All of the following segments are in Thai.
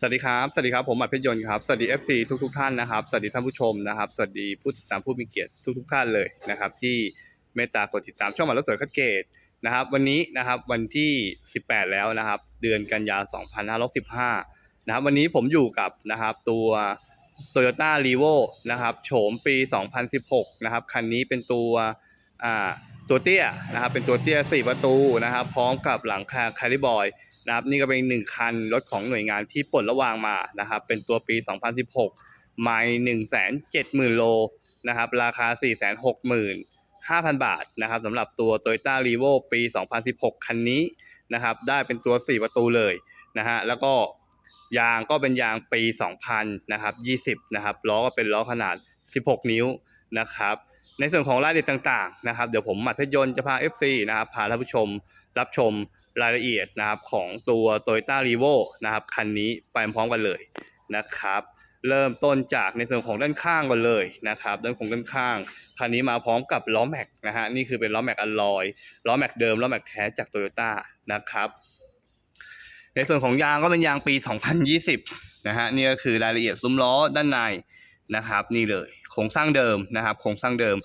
สวัสดีครับสวัสดีครับผมหมัดเพชรยนต์ครับสวัสดี FC ทุกทุกท่านนะครับสวัสดีท่านผู้ชมนะครับสวัสดีผู้ติดตามผู้มีเกียรติทุกทุกท่านเลยนะครับ ที่เมตตากดติดตามช่องหมัดรถสวยคัดเกตนะครับ วันนี้นะครับวันที่ 18 แล้วนะครับ เดือนกันยา 2515นะครับ วันนี้ผมอยู่กับนะครับตัว Toyota r e v o นะครับโฉมปี 2016 นะครับคันนี้เป็นตัวอ่าตัวเตี้ยนะครับเป็นตัวเตี้ย 4 ประตูนะครับ พร้อมกับหลังคาคาริบอย นะครับนี่ก็เป็นหนึ่งคันรถของหน่วยงานที่ปลดระวางมานะครับ เป็นตัวปี 2016ไมล์1 7 0 0 0 0โลนะครับ ราคา465,000บาทนะครับสำหรับตัว Toyota r e v o ปี 2016 คันนี้นะครับ ได้เป็นตัว 4 ประตูเลยนะฮะแล้วก็ยางก็เป็นยางปี 2000นะครับ20 นะครับล้อก็เป็นล้อขนาด 16 นิ้วนะครับในส่วนของรายละเอียดต่างๆนะครับ เดี๋ยวผมหมัดเพชรยนต์จะพา FC นะครับพาท่านผู้ชมรับชม รายละเอียดนะครับของตัว Toyota r e v o นะครับคันนี้ไปพร้อมกันเลยนะครับ เริ่มต้นจากในส่วนของด้านข้างก่อนเลยนะครับด้านของด้านข้าง คันนี้มาพร้อมกับล้อแม็กนะฮะนี่คือเป็นล้อแม็กอลลอยล้อแม็กเดิมล้อแม็กแท้จาก Toyota นะครับในส่วนของยางก็เป็นยางปี 2020 นะฮะนี่ก็คือรายละเอียดซุ้มล้อด้านในนะครับ นี่เลยโครงสร้างเดิมนะครับโครงสร้างเดิม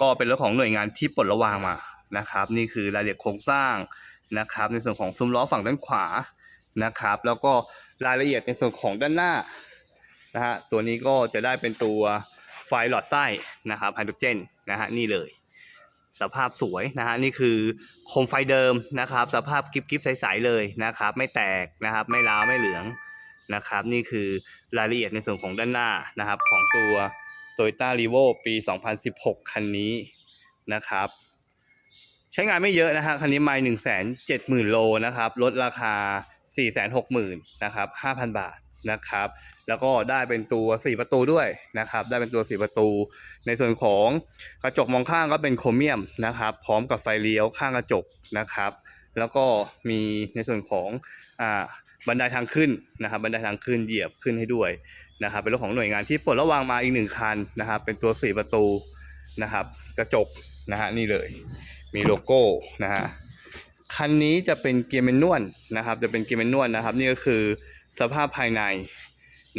ก็เป็นรถของหน่วยงานที่ปลดระวางมานะครับ นี่คือรายละเอียดโครงสร้าง นะครับ ในส่วนของซุ้มล้อฝั่งด้านขวานะครับ แล้วก็รายละเอียดในส่วนของด้านหน้านะฮะตัวนี้ก็จะได้เป็นตัวไฟหลอดไส้นะครับไฮโดรเจนนะฮะนี่เลย สภาพสวยนะฮะนี่คือโคมไฟเดิมนะครับ สภาพกิบกิบใสๆเลยนะครับ ไม่แตกนะครับ ไม่ร้าวไม่เหลืองนะครับ นี่คือรายละเอียดในส่วนของด้านหน้านะครับ ของตัว Toyota r e v o ปี 2016 คันนี้นะครับ ใช้งานไม่เยอะนะฮะคันนี้ไม่หนึ่งแสนเจ็ดหมื่นโลนะครับลดราคาสี่แสนหกหมื่นนะครับห้าพันบาทนะครับ แล้วก็ได้เป็นตัวสี่ประตูด้วยนะครับ ได้เป็นตัวสี่ประตู ในส่วนของกระจกมองข้างก็เป็นโครเมียมนะครับ พร้อมกับไฟเลี้ยวข้างกระจกนะครับ แล้วก็มีในส่วนของอ่าบันไดทางขึ้นนะครับบันไดทางขึ้นเหยียบขึ้นให้ด้วยนะครับเป็นรถของหน่วยงานที่ปลดระวางมาอีกหนึ่งคันนะครับ เป็นตัวสี่ประตูนะครับ กระจกนะฮะนี่เลย มีโลโก้นะฮะคันนี้จะเป็นเกียร์แมนนวลนะครับ จะเป็นเกียร์แมนนวลนะครับ นี่ก็คือสภาพภายใน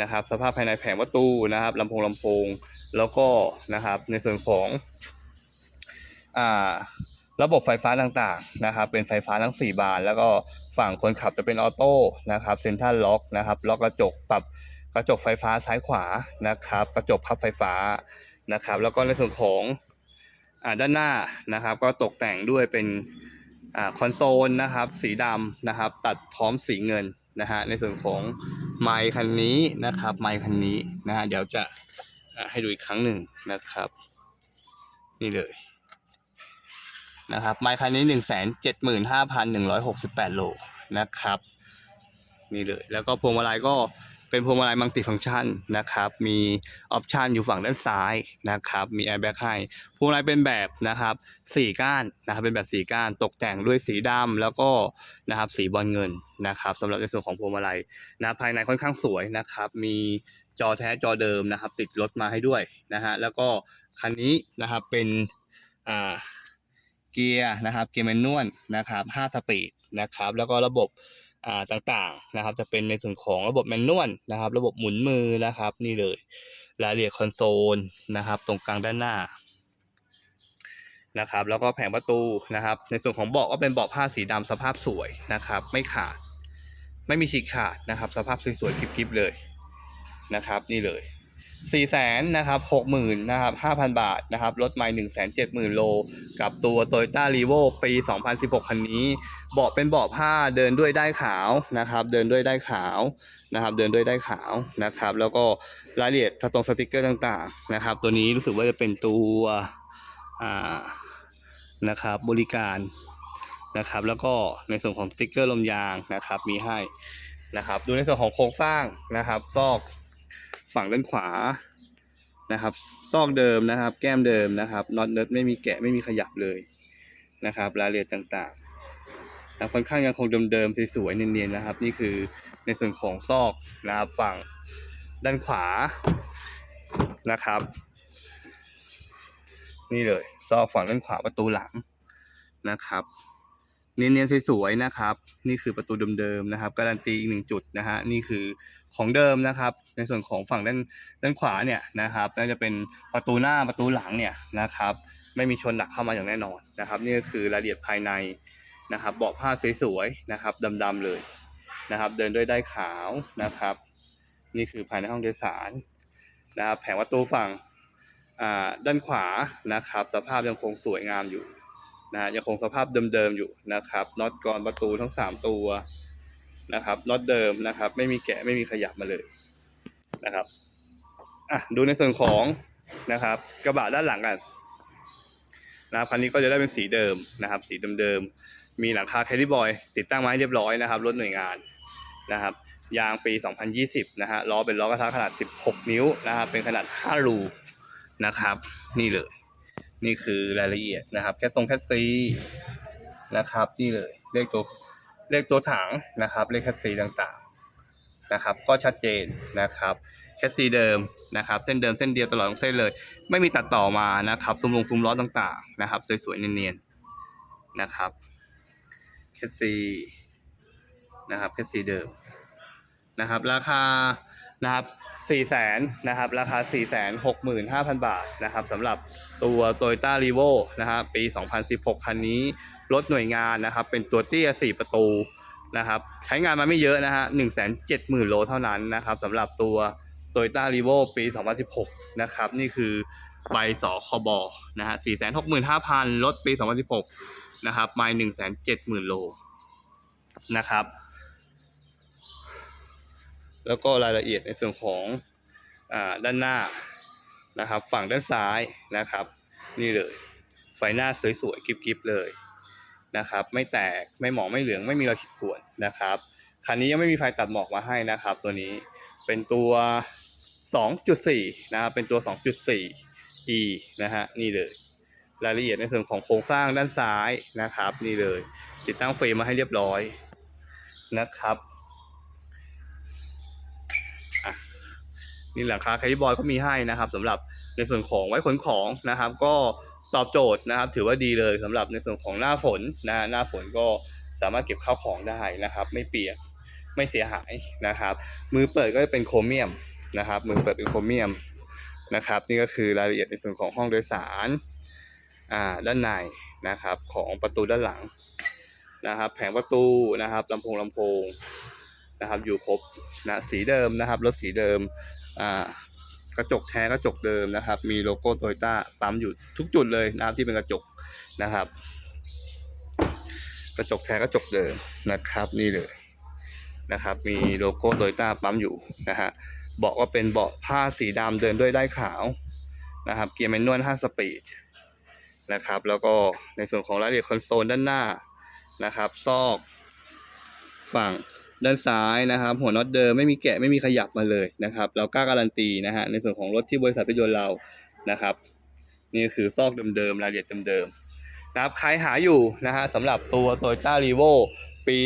นะครับ สภาพภายในแผงประตูนะครับลำโพงลำโพงแล้วก็นะครับในส่วนของอ่าระบบไฟฟ้าต่างๆนะครับ เป็นไฟฟ้าทั้ง 4 บาน แล้วก็ฝั่งคนขับจะเป็นออโต้นะครับเซ็นทรัลล็อกนะครับล็อกกระจกปรับกระจกไฟฟ้าซ้ายขวานะครับ กระจกพับไฟฟ้านะครับ แล้วก็ในส่วนของ ด้านหน้านะครับ ก็ตกแต่งด้วยเป็นอคอนโซลนะครับ สีดำนะครับ ตัดพร้อมสีเงินนะฮะในส่วนของไมค์คันนี้นะครับไมค์คันนี้นะฮะเดี๋ยวจะให้ดูอีกครั้งหนึ่งนะครับ นี่เลยนะครับไมค์คันนี้หนึ่งแสนเจ็ดหมื่นห้าพันหนึ่งร้อยหกสิบแปดโลนะครับ นี่เลยแล้วก็พวงมาลัยก็ เป็นพวงมาลัยมัลติฟังก์ชันนะครับ มีออปชันอยู่ฝั่งด้านซ้ายนะครับ มีแอร์แบ็กให้พวงมาลัยเป็นแบบนะครับสี่ก้านนะครับเป็นแบบสี่ก้านตกแต่งด้วยสีดำแล้วก็นะครับสีบอลเงินนะครับสำหรับในส่วนของพวงมาลัยนะภายในค่อนข้างสวยนะครับ มีจอแท้จอเดิมนะครับ ติดรถมาให้ด้วยนะฮะแล้วก็คันนี้นะครับเป็นอ่าเกียร์นะครับเกียร์แมนนวลนะครับ5สปีดนะครับ แล้วก็ระบบ อ่าต่างๆนะครับ จะเป็นในส่วนของระบบแมนนวลนะครับ ระบบหมุนมือนะครับ นี่เลยรายละเอียดคอนโซลนะครับ ตรงกลางด้านหน้านะครับแล้วก็แผงประตูนะครับ ในส่วนของเบาะก็เป็นเบาะผ้าสีดำสภาพสวยนะครับ ไม่ขาด ไม่มีฉีกขาดนะครับ สภาพสวยๆกริบๆเลยนะครับ นี่เลย สี่แสนนะครับหกหมื่นนะครับห้าพันบาทนะครับรถไม่หนึ่งแสนเจ็ดหมื่นโล กับตัว Toyota r e v o ปี 2016 คันนี้ เบาะเป็นเบาะผ้าเดินด้วยได้ขาวนะครับเดินด้วยได้ขาวนะครับเดินด้วยได้ขาวนะครับแล้วก็รายละเอียดตรงสติกเกอร์ต่างๆนะครับตัวนี้รู้สึกว่าจะเป็นตัวอ่านะครับบริการนะครับแล้วก็ในส่วนของสติกเกอร์ลมยางนะครับมีให้นะครับดูในส่วนของโครงสร้างนะครับซอก ฝั่งด้านขวานะครับซอกเดิมนะครับ แก้มเดิมนะครับน็อตเนิร์ดไม่มีแกะไม่มีขยับเลยนะครับรายละเอียดต่างๆนะค่อนข้างยังคงเดิมๆสวยๆเนียนๆนะครับ นี่คือในส่วนของซอกนะครับฝั่งด้านขวานะครับ นี่เลยซอกฝั่งด้านขวาประตูหลังนะครับ เนียนๆสวยๆนะครับ นี่คือประตูเดิมๆนะครับการันตีอีกหนึ่งจุดนะฮะนี่คือของเดิมนะครับ ในส่วนของฝั่งด้านด้านขวาเนี่ยนะครับน่าจะเป็นประตูหน้าประตูหลังเนี่ยนะครับไม่มีชนหนักเข้ามาอย่างแน่นอนนะครับ นี่ก็คือรายละเอียดภายในนะครับเบาะผ้าสวยๆนะครับดำๆเลยนะครับ เดินด้วยได้ขาวนะครับ นี่คือภายในห้องโดยสารนะครับแผงประตูฝั่งอ่าด้านขวานะครับ สภาพยังคงสวยงามอยู่ นะยังคงสภาพเดิมๆอยู่นะครับน็อตกรประตูทั้งสามตัวนะครับน็อตเดิมนะครับ ไม่มีแกะไม่มีขยับมาเลยนะครับอะดูในส่วนของนะครับ กระบะด้านหลังกันนะครับคันนี้ก็จะได้เป็นสีเดิมนะครับ สีเดิมๆมีหลังคาแคดดี้บอยติดตั้งมาให้เรียบร้อยนะครับรถหน่วยงานนะครับยางปี 2020 นะฮะล้อเป็นล้อกระทะขนาด 16 นิ้วนะครับเป็นขนาด 5 รูนะครับ นี่เลย นี่คือรายละเอียดนะครับ แคสซงแคสซีนะครับ นี่เลยเลขตัวเลขตัวถังนะครับ เลขแคสซีต่างๆนะครับ ก็ชัดเจนนะครับแคสซีเดิมนะครับ เส้นเดิมเส้นเดียวตลอดทั้งเส้นเลย ไม่มีตัดต่อมานะครับซุ้มลงซุ้มล้อต่างๆนะครับ สวยๆเนียนๆนะครับแคสซีนะครับแคสซีเดิมนะครับ ราคา นะครับ4แสนนะครับ ราคา 4 6 5 0 0 0 บาทนะครับสำหรับตัว Toyota r e v o นะฮะปี 2016 คันนี้ รถหน่วยงานนะครับ เป็นตัวเตี้ย 4 ประตูนะครับ ใช้งานมาไม่เยอะนะฮะ170,000 โลเท่านั้นนะครับสำหรับตัว Toyota r e v o ปี 2016 นะครับ นี่คือใบสคบนะฮะ465,000 รถปี 2016 นะครับไมล์170,000 โลนะครับ แล้วก็รายละเอียดในส่วนของอาด้านหน้านะครับ ฝั่งด้านซ้ายนะครับ นี่เลย ไฟหน้าสวยๆกริบๆเลยนะครับ ไม่แตกไม่หมองไม่เหลืองไม่มีรอยขีดข่วนนะครับคันนี้ยังไม่มีไฟตัดหมอกมาให้นะครับ ตัวนี้เป็นตัว 2.4 นะครับเป็นตัว 2.4 e นะฮะนี่เลย รายละเอียดในส่วนของโครงสร้างด้านซ้ายนะครับ นี่เลย ติดตั้งเฟรมมาให้เรียบร้อยนะครับ นี่หลังคาไคบอยก็มีให้นะครับสำหรับในส่วนของไว้ขนของนะครับ ก็ตอบโจทย์นะครับ ถือว่าดีเลยสำหรับในส่วนของหน้าฝนนะหน้าฝนก็สามารถเก็บข้าวของได้นะครับ ไม่เปียกไม่เสียหายนะครับ มือเปิดก็จะเป็นโครเมียมนะครับ มือเปิดเป็นโครเมียมนะครับ นี่ก็คือรายละเอียดในส่วนของห้องโดยสารอ่าด้านในนะครับ ของประตูด้านหลังนะครับ แผงประตูนะครับลำโพงลำโพงนะครับ อยู่ครบนะสีเดิมนะครับรถสีเดิม กระจกแท้กระจกเดิมนะครับ มีโลโก้โตโยต้าปั๊มอยู่ทุกจุดเลยนะครับที่เป็นกระจกนะครับ กระจกแท้กระจกเดิมนะครับนี่เลยนะครับ มีโลโก้โตโยต้าปั๊มอยู่นะฮะเบาะก็เป็นเบาะผ้าสีดำเดินด้วยได้ขาวนะครับ เกียร์แมนนวล5สปีดนะครับ แล้วก็ในส่วนของรายละเอียดคอนโซลด้านหน้านะครับ ซอกฝั่ง ด้านซ้ายนะครับ หัวน็อตเดิมไม่มีแกะไม่มีขยับมาเลยนะครับ เรากล้าการันตีนะฮะในส่วนของรถที่บริษัทรถยนต์เรานะครับ นี่คือซอกเดิมๆรายละเอียดเดิมๆนะครับใครหาอยู่นะฮะสำหรับตัว Toyota r e v o ปี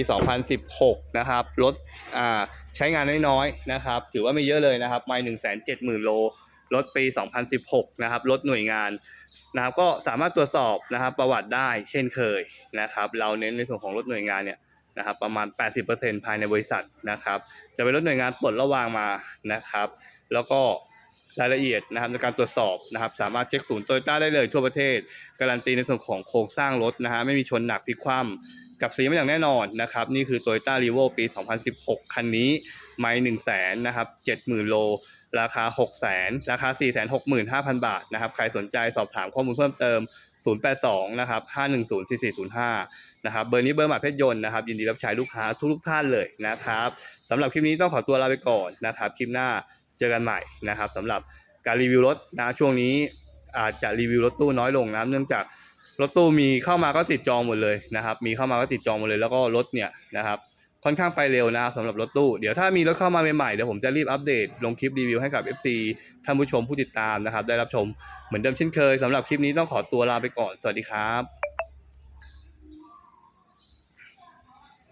2016 นะครับรถอ่าใช้งานน้อยๆนะครับ ถือว่าไม่เยอะเลยนะครับไม่1 7 0 0 0 0 โลรถปี 2016 นะครับรถหน่วยงานนะครับก็สามารถตรวจสอบนะครับประวัติได้เช่นเคยนะครับ เราเน้นในส่วนของรถหน่วยงานเนี่ย นะครับประมาณ 80%ภายในบริษัทนะครับ จะเป็นรถหน่วยงานปลดระวางมานะครับ แล้วก็รายละเอียดนะครับในการตรวจสอบนะครับ สามารถเช็คศูนย์โตโยต้าได้เลยทั่วประเทศ การันตีในส่วนของโครงสร้างรถนะฮะไม่มีชนหนักพลิกคว่ำกับสีมาอย่างแน่นอนนะครับ นี่คือโตโยต้ารีโวปี 2016 คันนี้ ไม่1 0 0 0 0แสนนะครับ70,000โล ราคา6 0 0 0 0 0ราคา465,000บาทนะครับใครสนใจสอบถามข้อมูลเพิ่มเติม 082นะครับ5104405นะครับเบอร์นี้เบอร์หมายเพชรยนต์นะครับยินดีรับใช้ลูกค้าทุกทุกท่านเลยนะครับสำหรับคลิปนี้ต้องขอตัวลาไปก่อนนะครับคลิปหน้าเจอกันใหม่นะครับสำหรับการรีวิวรถนะช่วงนี้อาจจะรีวิวรถตู้น้อยลงนะเนื่องจากรถตู้มีเข้ามาก็ติดจองหมดเลยนะครับ มีเข้ามาก็ติดจองหมดเลยแล้วก็รถเนี่ยนะครับ ค่อนข้างไปเร็วนะครับสำหรับรถตู้ เดี๋ยวถ้ามีรถเข้ามาใหม่ๆเดี๋ยวผมจะรีบอัปเดตลงคลิปรีวิวให้กับ FC ท่านผู้ชมผู้ติดตามนะครับ ได้รับชมเหมือนเดิมเช่นเคยสำหรับคลิปนี้ต้องขอตัวลาไปก่อนสวัสดีครับ